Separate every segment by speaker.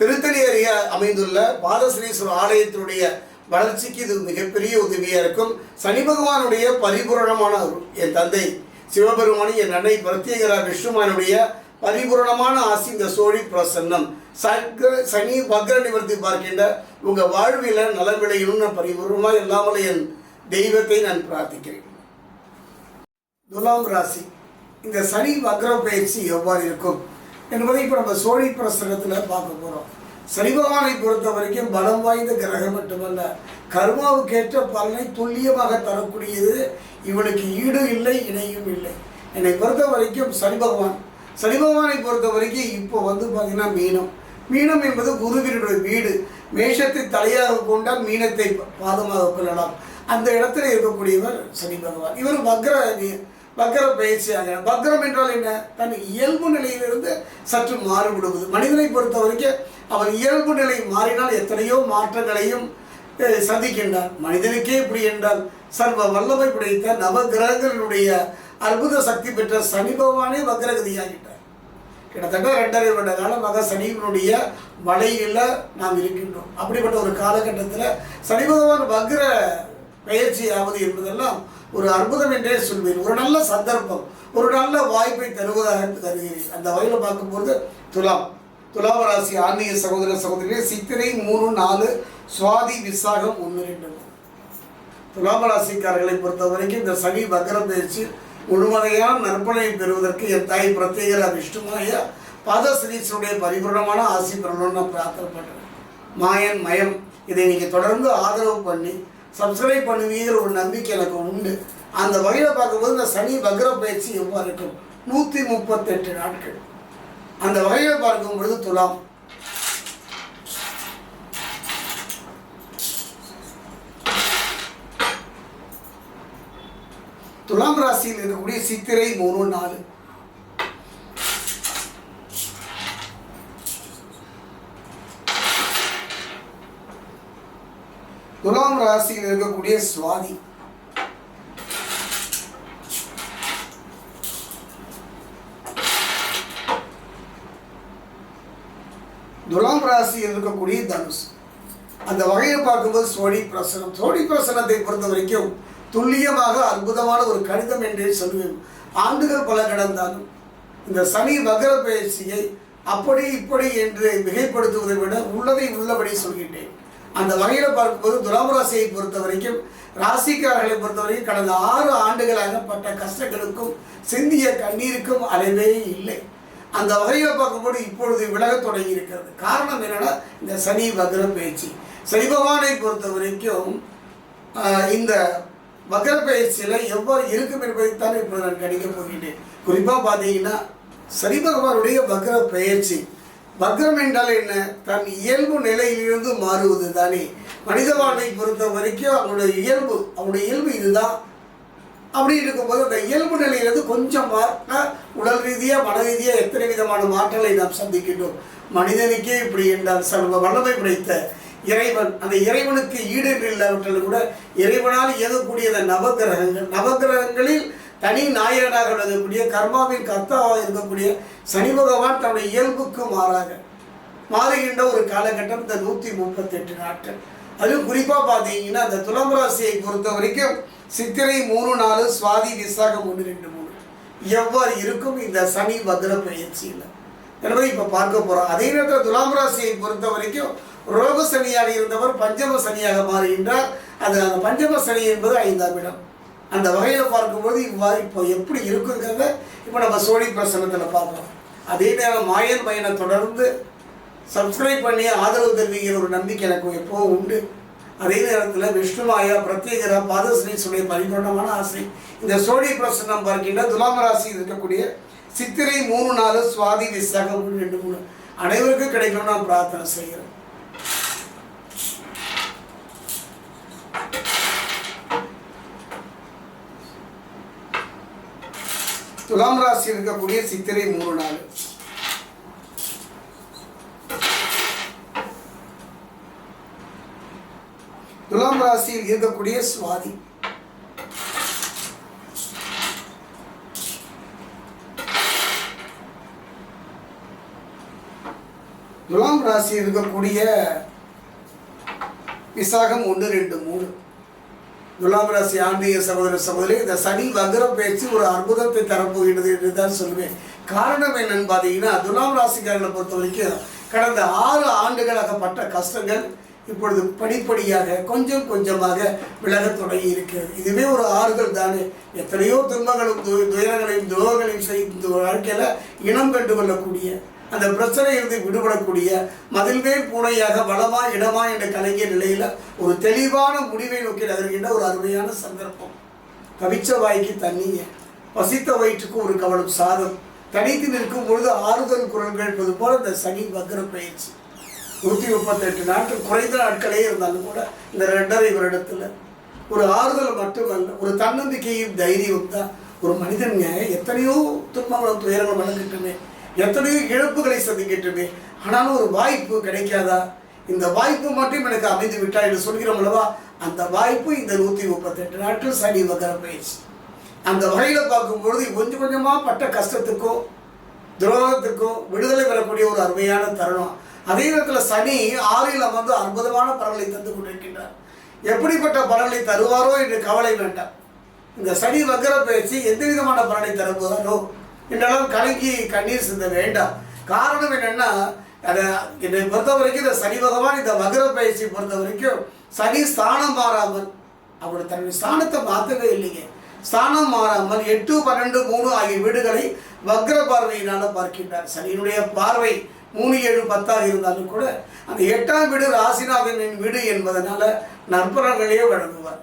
Speaker 1: திருத்தணி அருகே அமைந்துள்ள பாதஸ்ரீஸ்வரர் ஆலயத்தினுடைய வளர்ச்சிக்கு இது மிகப்பெரிய உதவியாக இருக்கும். சனி பகவானுடைய பரிபூரணமான என் தந்தை சிவபெருமானி என் அன்னை பிரத்யேகரா விஷ்ணுமானுடைய பரிபூரணமான ஆசி இந்த சோழி பிரசன்னம். சக்கர சனி பக்ர நிவர்த்தி பார்க்கின்ற உங்கள் வாழ்வில் நல விளையணும்னு நான் பரிபூர்ணமாக இல்லாமல் என் தெய்வத்தை நான் பிரார்த்திக்கிறேன். துலாம் ராசி. இந்த சனி வக்ர பயிற்சி எவ்வாறு இருக்கும்? என்பதை இப்போ நம்ம சோழி பிரசனத்தில் பார்க்க போகிறோம் சனிபகவானை பொறுத்த வரைக்கும் பலம் வாய்ந்த கிரகம் மட்டுமல்ல கர்மாவுக்கேற்ற பலனை துல்லியமாக தரக்கூடியது இவனுக்கு ஈடு இல்லை இணையும் இல்லை. என்னை பொறுத்த வரைக்கும் சனி பகவான் சனி பகவானை பொறுத்த வரைக்கும் இப்போ வந்து பார்த்தீங்கன்னா மீனம். மீனம் என்பது குருவினுடைய வீடு. மேஷத்தை தலையாக கொண்டால் மீனத்தை பாதமாக கொள்ளலாம். அந்த இடத்துல இருக்கக்கூடியவர் சனி பகவான் இவர் வக்ர வக்ர பயிற்சியாக வக்ரம் என்றால் என்ன? தன் இயல்பு நிலையிலிருந்து சற்று மாறுபடுவது. மனிதனை பொறுத்த வரைக்கும் அவன் இயல்பு நிலை மாறினால் எத்தனையோ மாற்றங்களையும் சந்திக்கின்றார். சந்திக்கின்றான் மனிதனுக்கே இப்படி என்றால் சர்வ வல்லமை படைத்த நவகிரகங்களுடைய அற்புத சக்தி பெற்ற சனி பகவானே வக்ரகதியாகிட்டார். கிட்டத்தட்ட ரெண்டரை வருட காலமாக சனியினுடைய வலையில் நாம் இருக்கின்றோம். அப்படிப்பட்ட ஒரு காலகட்டத்தில் சனி பகவான் வக்ர பயிற்சி ஆவது என்பதெல்லாம் ஒரு அற்புதம் என்றே சொல்வேன். ஒரு நல்ல சந்தர்ப்பம் ஒரு நல்ல வாய்ப்பை தருவதாக தருகிறேன் அந்த வகையில் பார்க்கும்போது துலாம் துலாம ராசி ஆன்மீக சகோதர சகோதரிகளே சித்திரை மூணு நாலு சுவாதி விசாகம் ஒன்று ரெண்டு. துலாம ராசிக்காரர்களை பொறுத்த வரைக்கும் இந்த சனி வக்கர பயிற்சி முழுமையான நற்பனை பெறுவதற்கு என் தாய் பிரத்யேகர விஷ்ணுமாய பாதஸ்ரீசனுடைய பரிபூர்ணமான ஆசி பெறணும்னு நான் பிரார்த்தனை பண்ணுறேன் மாயன் மயம் இதை நீங்கள் தொடர்ந்து ஆதரவு பண்ணி சப்ஸ்கிரைப் பண்ணுவீங்கிற ஒரு நம்பிக்கை எனக்கு உண்டு. அந்த வகையில் பார்க்கும்போது இந்த சனி வக்ர பயிற்சி எவ்வாறு இருக்கும்? நூற்றி முப்பத்தெட்டு நாட்கள். அந்த வகையில் பார்க்கும் பொழுது துலாம். துலாம் ராசியில் இருக்கக்கூடிய சித்திரை மூணு நாலு. துலாம் ராசியில் இருக்கக்கூடிய சுவாதி. துலாம் ராசியில் இருக்கக்கூடிய தனுஷ் அந்த வகையை பார்க்கும்போது சோழி பிரசனம். சோழி பிரசனத்தை பொறுத்த வரைக்கும் துல்லியமாக அற்புதமான ஒரு கணிதம் என்றே சொல்வேன். ஆண்டுகள் பல கடந்தாலும் இந்த சனி மகர பயிற்சியை அப்படி இப்படி என்று மிகைப்படுத்துவதை விட உள்ளதை உள்ளபடி சொல்கின்றேன். அந்த வகையில் பார்க்கும்போது துலாம் ராசியை பொறுத்த வரைக்கும் ராசிக்காரர்களை பொறுத்த வரைக்கும் கடந்த ஆறு ஆண்டுகளாக பட்ட கஷ்டங்களுக்கும் சிந்திய கண்ணீருக்கும் அளவே இல்லை. அந்த வகையில் பார்க்கும்போது இப்பொழுது விலக தொடங்கி இருக்கிறது. காரணம் என்னென்னா இந்த சனி வக்ர பயிற்சி சனி பகவானை பொறுத்த வரைக்கும் இந்த வக்ர பயிற்சியில் எவ்வாறு இருக்கும் என்பதைத்தான் இப்போ நான் கணிக்க போகின்றேன். குறிப்பாக பார்த்தீங்கன்னா சனி பகவானுடைய வக்ர பயிற்சி வக்ரம் என்றால் என்ன? தன் இயல்பு நிலையிலிருந்து மாறுவது தானே. மனித வாழ்வை பொறுத்த வரைக்கும் அவனுடைய இயல்பு அவனுடைய இயல்பு இதுதான். அப்படி இருக்கும்போது அந்த இயல்பு நிலையிலிருந்து கொஞ்சம் மாறினா உடல் ரீதியாக மன ரீதியாக எத்தனை விதமான மாற்றங்களை நாம் சந்திக்கின்றோம்? மனிதனுக்கே இப்படி என்றால் சர்வ வல்லமை படைத்த இறைவன் அந்த இறைவனுக்கு ஈடு இல்லாவிட்டாலும் கூட இறைவனால் இயங்கக்கூடிய அந்த நவகிரகங்கள் நவகிரகங்களில் தனி நாயகனாக விளங்கக்கூடிய கர்மாவின் கர்த்தாவாக இருக்கக்கூடிய சனி பகவான் தன்னுடைய இயல்புக்கு மாறாக மாறுகின்ற ஒரு காலகட்டம் இந்த நூற்றி முப்பத்தெட்டு நாட்கள். அதுவும் குறிப்பாக பார்த்தீங்கன்னா அந்த துலாம் ராசியை பொறுத்த வரைக்கும் சித்திரை மூணு நாலு சுவாதி விசாகம் ஒன்று ரெண்டு மூணு. எவ்வாறு இருக்கும் இந்த சனி வக்ர பயிற்சியில்? என்பதை இப்போ பார்க்க போகிறோம் அதே நேரத்தில் துலாம் ராசியை பொறுத்த வரைக்கும் ரோக சனியாக இருந்தவர் பஞ்சம சனியாக மாறுகின்றார். அது அந்த பஞ்சம சனி என்பது ஐந்தாம் இடம். அந்த வகையில் பார்க்கும்போது இவ்வாறு இப்போ எப்படி இருக்குங்கிறத இப்போ நம்ம சோழி பிரசனத்தில் பார்க்கலாம் அதே நேரம் மாயன் பையனை தொடர்ந்து சப்ஸ்கிரைப் பண்ணி ஆதரவு தெரிவிக்கிற ஒரு நம்பிக்கை எனக்கு எப்போவும் உண்டு. அதே நேரத்தில் விஷ்ணுமாயா பிரத்யேகரா பாதஸ்ரீசுடைய பரிபூர்ணமான ஆசை. இந்த சோழி பிரசன்னம் பார்க்கின்ற துலாம் ராசி இருக்கக்கூடிய சித்திரை மூணு நாலு சுவாதி விசாகம் ரெண்டு மூணு. அனைவருக்கும் கிடைக்கணும்னு நான் பிரார்த்தனை செய்கிறேன். துலாம் ராசி இருக்கக்கூடிய சித்திரை மூணு நாள். துலாம் ராசியில் இருக்கக்கூடிய சுவாதி. துலாம் ராசி இருக்கக்கூடிய விசாகம் ஒன்று ரெண்டு மூணு. துலாம் ராசி ஆன்மீக சகோதர சகோதரி இந்த சனி வக்ர பேச்சு ஒரு அற்புதத்தை தரப்போகிறது என்று தான் சொல்லுவேன். காரணம் என்னன்னு பார்த்தீங்கன்னா துலாம் ராசிக்காரர்களை பொறுத்த வரைக்கும் கடந்த ஆறு ஆண்டுகளாக பட்ட கஷ்டங்கள் இப்பொழுது படிப்படியாக கொஞ்சம் கொஞ்சமாக விலகத் தொடங்கி இருக்கிறது இதுவே ஒரு ஆறுதல் தானே. எத்தனையோ துன்பங்களும் துயரங்களையும் துரோகங்களையும் செய்து வாழ்க்கையில் இனம் கண்டு கொள்ளக்கூடிய அந்த பிரச்சனையிலிருந்து விடுபடக்கூடிய மதில்வேல் பூனையாக வளமா இடமா என்ற கலங்கிய நிலையில் ஒரு தெளிவான முடிவை நோக்கி நகர்கின்ற ஒரு அருமையான சந்தர்ப்பம். கவிச்ச வாய்க்கு தண்ணிங்க பசித்த வயிற்றுக்கு ஒரு கவலம் சாதம். தனித்து நிற்கும் பொழுது ஆறுதல் குரல் கேட்பது போல இந்த சனி வக்ர பயிற்சி. நூற்றி முப்பத்தெட்டு நாட்கள் குறைந்த நாட்களே இருந்தாலும் கூட இந்த ரெண்டரை வருடத்தில் ஒரு ஆறுதல் மட்டுமல்ல ஒரு தன்னம்பிக்கையும் தைரியம் தான் ஒரு மனிதனுங்க எத்தனையோ துன்பங்களும் துயரங்களும் வளர்ந்துட்டுமே. எத்தனையோ இழப்புகளை சந்திக்கட்டுமே ஆனாலும் ஒரு வாய்ப்பு கிடைக்காதா? இந்த வாய்ப்பு மட்டும் எனக்கு அமைந்து விட்டா என்று சொல்கிறோம் அல்லவா? அந்த வாய்ப்பு இந்த நூற்றி முப்பத்தெட்டு நாட்கள் சனி வகர பயிற்சி. அந்த வகையில் பார்க்கும்பொழுது கொஞ்சம் கொஞ்சமாக பட்ட கஷ்டத்துக்கோ துரோகத்துக்கோ விடுதலை பெறக்கூடிய ஒரு அருமையான தருணம். அதே நேரத்தில் சனி ஆறில் அமர்ந்து அற்புதமான பலன்களை தந்து கொண்டிருக்கின்றார். எப்படிப்பட்ட பலன்களை தருவாரோ என்று கவலை வேண்டாம். இந்த சனி வக்கர பயிற்சி எந்த விதமான பலனை தரப்போதாரோ இன்றளவு கலங்கி கண்ணீர் சிந்த வேண்டாம் காரணம் என்னன்னா அதை என்னை பொறுத்த வரைக்கும் இந்த சனி பகவான் இந்த மகர பயிற்சி பொறுத்த வரைக்கும் சனி ஸ்தானம் மாறாமல் அவர் தன்னுடைய ஸ்தானத்தை மாற்றவே இல்லைங்க. ஸ்தானம் மாறாமல் எட்டு பன்னெண்டு மூணு ஆகிய வீடுகளை வக்ர பார்வையினால பார்க்கின்றார். சனியினுடைய பார்வை மூணு ஏழு பத்தாக இருந்தாலும் கூட அந்த எட்டாம் வீடு ராசிநாதனின் வீடு என்பதனால நற்பலன்களையே வழங்குவார்.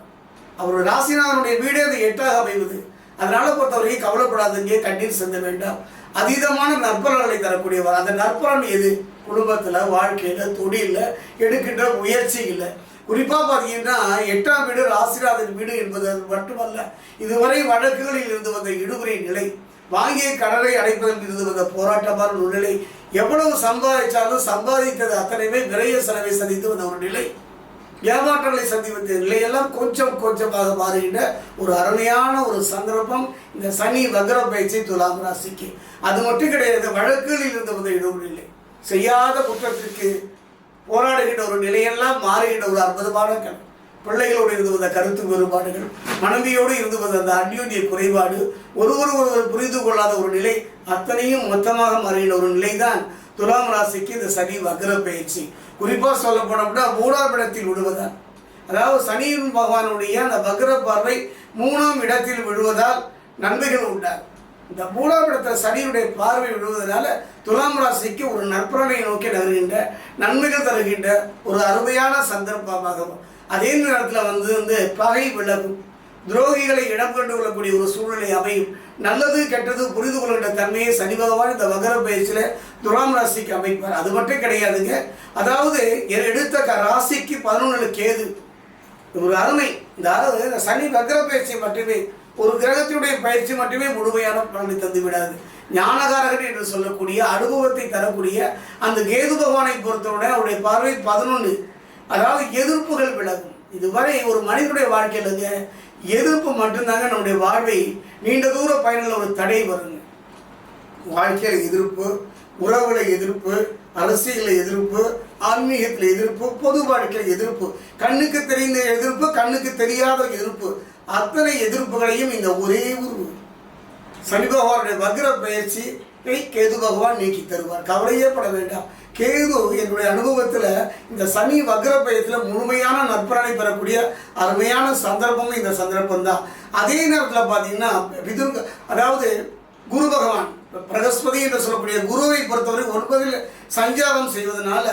Speaker 1: அவர் ராசிநாதனுடைய வீடே அது எட்டாக அமைவது. அதனால பொறுத்தவரைக்கும் கவலைப்படாதீங்க கண்ணீர் செந்த வேண்டாம். அதீதமான நற்பலன்களை தரக்கூடியவர். அந்த நற்பலன் எது? குடும்பத்தில் வாழ்க்கையில் தொழிலில் எடுக்கின்ற முயற்சி இல்லை குறிப்பாக பார்த்தீங்கன்னா எட்டாம் வீடு ராசிராதன் வீடு என்பது அது மட்டுமல்ல இதுவரை வழக்குகளில் இருந்து வந்த இடுமுறை நிலை வாங்கிய கடனை அடைப்பதற்கு இருந்து வந்த போராட்டமான ஒரு நிலை எவ்வளவு சம்பாதிச்சாலும் சம்பாதித்தது அத்தனையுமே நிறைய செலவை சந்தித்து வந்த ஒரு நிலை. ஏமாற்றங்களை சந்தித்த நிலையெல்லாம் கொஞ்சம் கொஞ்சமாக மாறுகின்ற ஒரு அருமையான ஒரு சந்தர்ப்பம். இந்த சனி வக்ர பயிற்சி துலாம் ராசிக்கு. அது மட்டும் கிடையாது வழக்குகளில் இருந்து வந்த இடம் நிலை. செய்யாத குற்றத்திற்கு போராடுகின்ற ஒரு நிலையெல்லாம் மாறுகின்ற ஒரு அற்புதமான கண். பிள்ளைகளோடு இருந்து வந்த கருத்து வேறுபாடுகள் மனைவியோடு இருந்து வந்த அந்த அந்யோன்ய குறைபாடு ஒருவர் ஒருவர் புரிந்து கொள்ளாத ஒரு நிலை அத்தனையும் மொத்தமாக மாறுகின்ற ஒரு நிலைதான் துலாம் ராசிக்கு இந்த சனி வக்ர பயிற்சி. குறிப்பாக சொல்ல போனோம்னா மூணாம் இடத்தில் விடுவதால். அதாவது சனியின் பகவானுடைய அந்த வக்ர பார்வை மூணாம் இடத்தில் விழுவதால் நன்மைகள் உண்டாகும் இந்த மூணாம் இடத்துல சனியுடைய பார்வை விழுவதனால துலாம் ராசிக்கு ஒரு நற்பலனை நோக்கி நகர்கின்ற நன்மைகள் தருகின்ற ஒரு அருமையான சந்தர்ப்பமாகவும் அதே நேரத்தில் வந்து வந்து பகை விலகும். துரோகிகளை இடம் கொண்டு கொள்ளக்கூடிய ஒரு சூழ்நிலை அமையும். நல்லது கெட்டது புரிந்து கொள்கின்ற தன்மையை சனி பகவான் இந்த மகர பயிற்சியில் துலாம் ராசிக்கு அமைப்பார். அது மட்டும் கிடையாதுங்க. அதாவது எடுத்த க- ராசிக்கு பதினொன்று கேது. ஒரு அருமை. இந்த அதாவது இந்த சனி வக்ர பயிற்சி மட்டுமே ஒரு கிரகத்தினுடைய பயிற்சி மட்டுமே முழுமையான பலனை தந்து விடாது. ஞானகாரகன் என்று சொல்லக்கூடிய அனுபவத்தை தரக்கூடிய அந்த கேது பகவானை பொறுத்தவரை அவருடைய பார்வை பதினொன்று அதாவது எதிர்ப்புகள் விலகும். இதுவரை ஒரு மனிதனுடைய வாழ்க்கையிலங்க எதிர்ப்பு மட்டும்தாங்க நம்முடைய வாழ்வை நீண்ட தூர பயணில் ஒரு தடை வருங்க. வாழ்க்கையில் எதிர்ப்பு உறவுல எதிர்ப்பு அரசியலில் எதிர்ப்பு ஆன்மீகத்தில் எதிர்ப்பு பொது வாழ்க்கையில் எதிர்ப்பு கண்ணுக்கு தெரிந்த எதிர்ப்பு கண்ணுக்கு தெரியாத எதிர்ப்பு அத்தனை எதிர்ப்புகளையும் இந்த ஒரே ஒரு சனி பகவானுடைய வக்ர பயிற்சி கேது பகவான் நீக்கி தருவார். கவலையே பட வேண்டாம். கேது என்னுடைய அனுபவத்தில் இந்த சனி வக்ர முழுமையான நற்பலனை பெறக்கூடிய அருமையான சந்தர்ப்பமும் இந்த சந்தர்ப்பம் தான் அதே நேரத்தில் பார்த்தீங்கன்னா விதுங்க அதாவது குரு பகவான் பிரகஸ்பதி என்று சொல்லக்கூடிய குருவை பொறுத்தவரை ஒன்பதில் சஞ்சாரம் செய்வதனால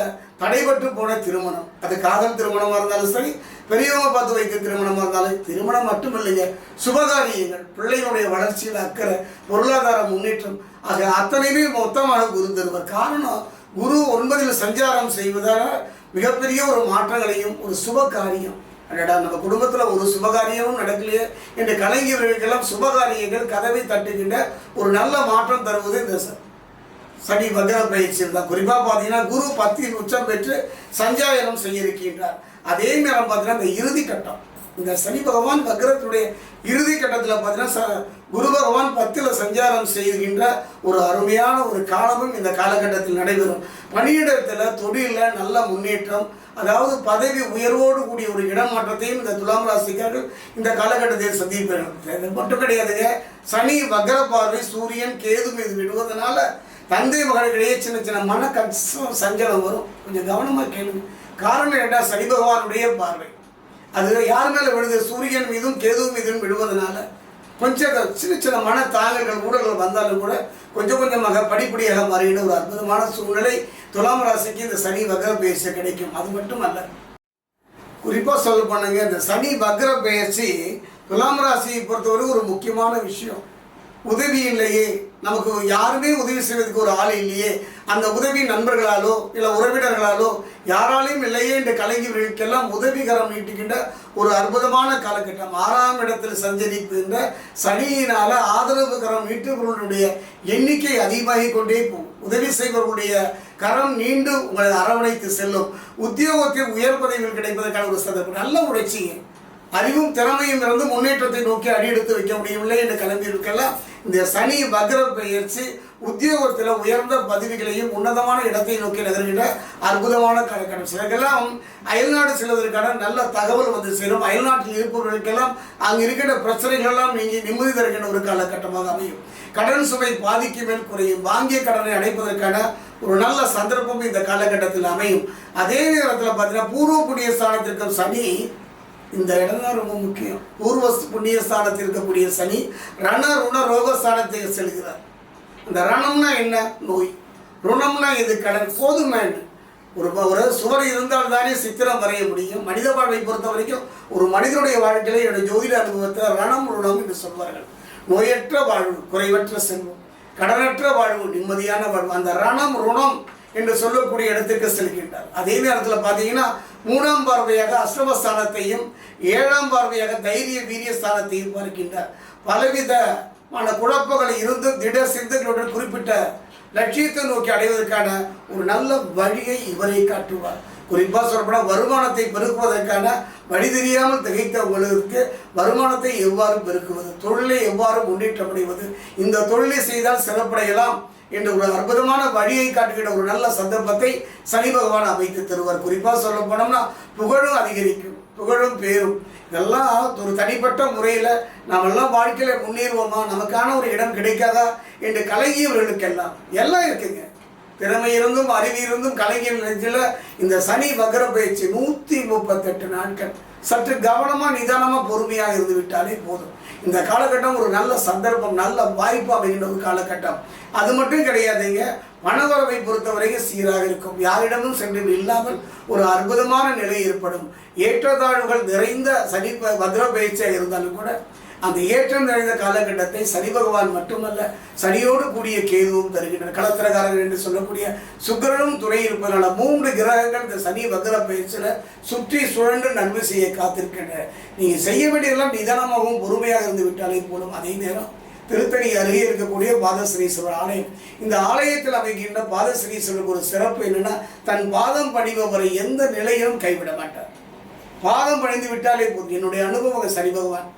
Speaker 1: தடைபட்டு போன திருமணம். அது காதல் திருமணமாக இருந்தாலும் சரி பெரியவங்க பார்த்து வைத்த திருமணமாக இருந்தாலும் திருமணம் மட்டும் இல்லைங்க சுபகாரியங்கள் பிள்ளைகளுடைய வளர்ச்சியில் அக்கறை பொருளாதார முன்னேற்றம் ஆக அத்தனையுமே மொத்தமாக குரு தருவார். காரணம் குரு ஒன்பதில் சஞ்சாரம் செய்வதால் மிகப்பெரிய ஒரு மாற்றங்களையும் ஒரு சுப காரியம் அடடா நம்ம குடும்பத்தில் ஒரு சுபகாரியமும் நடக்கலையே. என்று கலைஞர்களுக்கெல்லாம் சுபகாரியங்கள் கதவை தட்டுகின்ற ஒரு நல்ல மாற்றம் தருவது இந்த சனி வக்ர பயிற்சியில் தான். குறிப்பாக பார்த்தீங்கன்னா குரு பத்தில் உச்சம் பெற்று சஞ்சாயனம் செய்ய இருக்கின்றார் அதே நேரம் பார்த்தீங்கன்னா இந்த இறுதி கட்டம். இந்த சனி பகவான் பக்ரத்தினுடைய இறுதி கட்டத்தில் பார்த்தீங்கன்னா ச- குரு பகவான் பத்தில் சஞ்சாரம் செய்கின்ற ஒரு அருமையான ஒரு காலமும் இந்த காலகட்டத்தில் நடைபெறும். பணியிடத்தில் தொழிலில் நல்ல முன்னேற்றம் அதாவது பதவி உயர்வோடு கூடிய ஒரு இடமாற்றத்தையும் இந்த துலாம் ராசிக்காரர்கள் இந்த காலகட்டத்தில் சந்திப்பார்கள் இது மட்டும் கிடையாதுங்க. சனி வக்ர பார்வை சூரியன் கேது மீது விடுவதனால தந்தை மகளிடையே சின்ன சின்ன மன கஷ்டம் சஞ்சலம் வரும். கொஞ்சம் கவனமாக கேளுங்க. காரணம் என்ன? சனி பகவானுடைய பார்வை. அது யார் மேலே விழுது? சூரியன் மீதும் கேது மீதும் விடுவதனால கொஞ்சம் சின்ன சின்ன மன தாங்கல்கள் ஊடல்கள் வந்தாலும் கூட கொஞ்சம் கொஞ்சமாக படிப்படியாக மாறின ஒரு அற்புதமான சூழ்நிலை துலாம் ராசிக்கு இந்த சனி வகர பயிற்சி கிடைக்கும். அது மட்டும் அல்ல குறிப்பாக சொல்ல போனாங்க இந்த சனி வக்ர பயிற்சி துலாம் ராசியை பொறுத்தவரை ஒரு முக்கியமான விஷயம். உதவி இல்லையே நமக்கு யாருமே உதவி செய்வதற்கு ஒரு ஆள் இல்லையே. அந்த உதவி நண்பர்களாலோ இல்லை உறவினர்களாலோ யாராலையும் இல்லையே என்று கலைஞர்களுக்கெல்லாம் உதவிகரம் நீட்டுகின்ற ஒரு அற்புதமான காலகட்டம். ஆறாம் இடத்தில் சஞ்சரிக்கின்ற சனியினால ஆதரவு கரம் நீட்டுபவர்களுடைய எண்ணிக்கை அதிகமாகி கொண்டே போகும். உதவி செய்பவர்களுடைய கரம் நீண்டு உங்களை அரவணைத்து செல்லும். உத்தியோகத்தில் உயர் பதவிகள் கிடைப்பதற்கான ஒரு சந்தர்ப்பம். நல்ல உழைச்சிங்க. அறிவும் திறமையும் இருந்து முன்னேற்றத்தை நோக்கி அடியெடுத்து வைக்க முடியவில்லை என்று கிளம்பியிருக்கலாம் இந்த சனி வக்ர பயிற்சி உத்தியோகத்தில் உயர்ந்த பதவிகளையும் உன்னதமான இடத்தை நோக்கி நகர்கின்ற அற்புதமான கணக்கணம் சிலருக்கெல்லாம் அயல்நாடு செல்வதற்கான நல்ல தகவல் வந்து சேரும். அயல்நாட்டில் இருப்பவர்களுக்கெல்லாம் அங்கு இருக்கின்ற பிரச்சனைகள் எல்லாம் நீங்கி நிம்மதி தருகின்ற ஒரு காலகட்டமாக அமையும். கடன் சுமை பாதிக்கு மேல் குறையும். வாங்கிய கடனை அடைப்பதற்கான ஒரு நல்ல சந்தர்ப்பம் இந்த காலகட்டத்தில் அமையும். அதே நேரத்தில் பார்த்தீங்கன்னா பூர்வ புண்ணிய ஸ்தானத்திற்கும் சனி இந்த இடம் தான் ரொம்ப முக்கியம். பூர்வ புண்ணிய ஸ்தானத்தில் இருக்கக்கூடிய சனி ரண ருண ரோக ஸ்தானத்துக்கு செல்கிறார். அந்த ரணம்னா என்ன? நோய். ருணம்னா இது கடன். போதுமேன் ஒரு ஒரு சுவர் இருந்தால் தானே சித்திரம் வரைய முடியும். மனித வாழ்வை பொறுத்த வரைக்கும் ஒரு மனிதனுடைய வாழ்க்கையில என்னுடைய ஜோதிட அனுபவத்தை ரணம் ருணம் என்று சொல்வார்கள். நோயற்ற வாழ்வு குறைவற்ற செல்வம். கடனற்ற வாழ்வு நிம்மதியான வாழ்வு. அந்த ரணம் ருணம் என்று சொல்லக்கூடிய இடத்திற்கு செல்கின்றார். அதே நேரத்தில் பார்த்தீங்கன்னா மூணாம் பார்வையாக அஷ்டமஸ்தானத்தையும் ஏழாம் பார்வையாக தைரிய வீரிய ஸ்தானத்தையும் பார்க்கின்றார். பலவிதமான குழப்பங்கள் இருந்தும் திட சிந்தனையுடன் குறிப்பிட்ட லட்சியத்தை நோக்கி அடைவதற்கான ஒரு நல்ல வழியை இவரை காட்டுவார். குறிப்பாக சொல்லப்போனால் வருமானத்தை பெருக்குவதற்கான வழி தெரியாமல் திகைத்தவர்களுக்கு வருமானத்தை எவ்வாறு பெருக்குவது? தொழிலை எவ்வாறு முன்னேற்றம் அடைவது? இந்த தொழிலை செய்தால் சிறப்படையலாம். என்ற ஒரு அற்புதமான வழியை காட்டுகிற ஒரு நல்ல சந்தர்ப்பத்தை சனி பகவான் அமைத்து தருவார். குறிப்பாக சொல்ல போனோம்னா புகழும் அதிகரிக்கும் புகழும் பேரும். இதெல்லாம் ஒரு தனிப்பட்ட முறையில் நாமெல்லாம் வாழ்க்கையில் முன்னேறுவோமா? நமக்கான ஒரு இடம் கிடைக்காதா? என்று கலங்கியவர்களுக்கெல்லாம் எல்லாம் இருக்குங்க. திறமை இருந்தும் அறிவு இருந்தும் கலைஞர் நெஞ்சில் இந்த சனி வக்ர பயிற்சி நூற்றி முப்பத்தெட்டு நாட்கள். சற்று கவனமாக நிதானமாக பொறுமையாக இருந்து விட்டாலே போதும். இந்த காலகட்டம் ஒரு நல்ல சந்தர்ப்பம் நல்ல வாய்ப்பு அமைகின்ற ஒரு காலகட்டம். அது மட்டும் கிடையாதுங்க மனதுறவை பொறுத்தவரைக்கும் சீராக இருக்கும். யாரிடமும் சென்று இல்லாமல் ஒரு அற்புதமான நிலை ஏற்படும். ஏற்றத்தாழ்வுகள் நிறைந்த சனி பத்ர பயிற்சியாக இருந்தாலும் கூட அந்த ஏற்றம் நிறைந்த காலகட்டத்தை சனி பகவான் மட்டுமல்ல சனியோடு கூடிய கேதுவும் தருகின்றன களத்திரகாரர்கள் என்று சொல்லக்கூடிய சுக்கிரனும் துணை இருப்பதனால மூன்று கிரகங்கள் இந்த சனி வக்ர பயிற்சியில் சுற்றி சுழன்று நன்மை செய்ய காத்திருக்கின்றன நீங்கள் செய்ய வேண்டியதெல்லாம் நிதானமாகவும் பொறுமையாக இருந்து விட்டாலே போலும் அதே நேரம் திருத்தணி அருகே இருக்கக்கூடிய பாதஸ்ரீஸ்வரர் ஆலயம். இந்த ஆலயத்தில் அமைக்கின்ற பாதஸ்ரீஸ்வரருக்கு ஒரு சிறப்பு என்னன்னா தன் பாதம் பணிபவரை எந்த நிலையிலும் கைவிட மாட்டார். பாதம் பணிந்து விட்டாலே போதும். என்னுடைய அனுபவம் சனி பகவான்.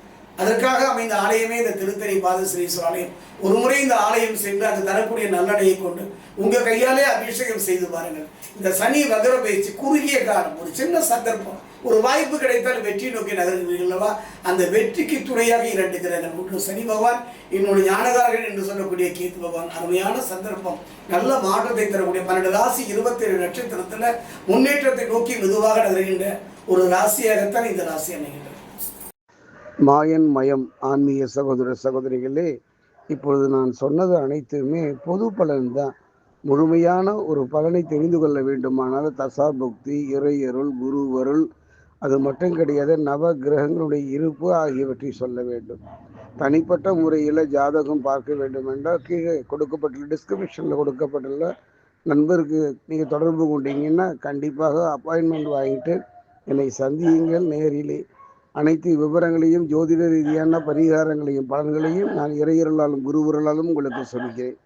Speaker 1: அதற்காக அமைந்த ஆலயமே இந்த திருத்தணி பாதஸ்ரீஸ்வரர் ஆலயம் ஒரு முறை இந்த ஆலயம் சென்று அது தரக்கூடிய நல்லடையை கொண்டு உங்க கையாலே அபிஷேகம் செய்து பாருங்கள். இந்த சனி வகர பயிற்சி குறுகிய காலம் ஒரு சின்ன சந்தர்ப்பம். ஒரு வாய்ப்பு கிடைத்தால் வெற்றி நோக்கி நகர்கிறீர்கள் அல்லவா? அந்த வெற்றிக்கு துணையாக இரண்டு கிரகங்கள் ஒன்று சனி பகவான் இன்னொரு ஞானகாரகன் என்று சொல்லக்கூடிய கேத்து பகவான். அருமையான சந்தர்ப்பம். நல்ல மாற்றத்தை தரக்கூடிய பன்னெண்டு ராசி இருபத்தேழு நட்சத்திரத்தில் முன்னேற்றத்தை நோக்கி மெதுவாக நகர்கின்ற ஒரு ராசியாகத்தான் இந்த ராசி அமைகின்றது.
Speaker 2: மாயன் மயம் ஆன்மீக சகோதர சகோதரிகளே இப்பொழுது நான் சொன்னது அனைத்துமே பொது பலன் தான் முழுமையான ஒரு பலனை தெரிந்து கொள்ள வேண்டுமானால் தசாபுக்தி இறையருள் குருவருள் அது மட்டும் கிடையாது நவ கிரகங்களுடைய இருப்பு ஆகியவற்றை சொல்ல வேண்டும். தனிப்பட்ட முறையில் ஜாதகம் பார்க்க வேண்டும் என்றால் கீழே கொடுக்கப்பட்டுள்ள டிஸ்கிரிப்ஷனில் கொடுக்கப்பட்டுள்ள நண்பருக்கு நீங்கள் தொடர்பு கொண்டீங்கன்னா கண்டிப்பாக அப்பாயின்மெண்ட் வாங்கிட்டு என்னை சந்தியுங்கள் நேரிலே. அனைத்து விவரங்களையும் ஜோதிட ரீதியான பரிகாரங்களையும் பலன்களையும் நான் இறையருளாலும் குருவருளாலும் உங்களுக்கு சொல்கிறேன்.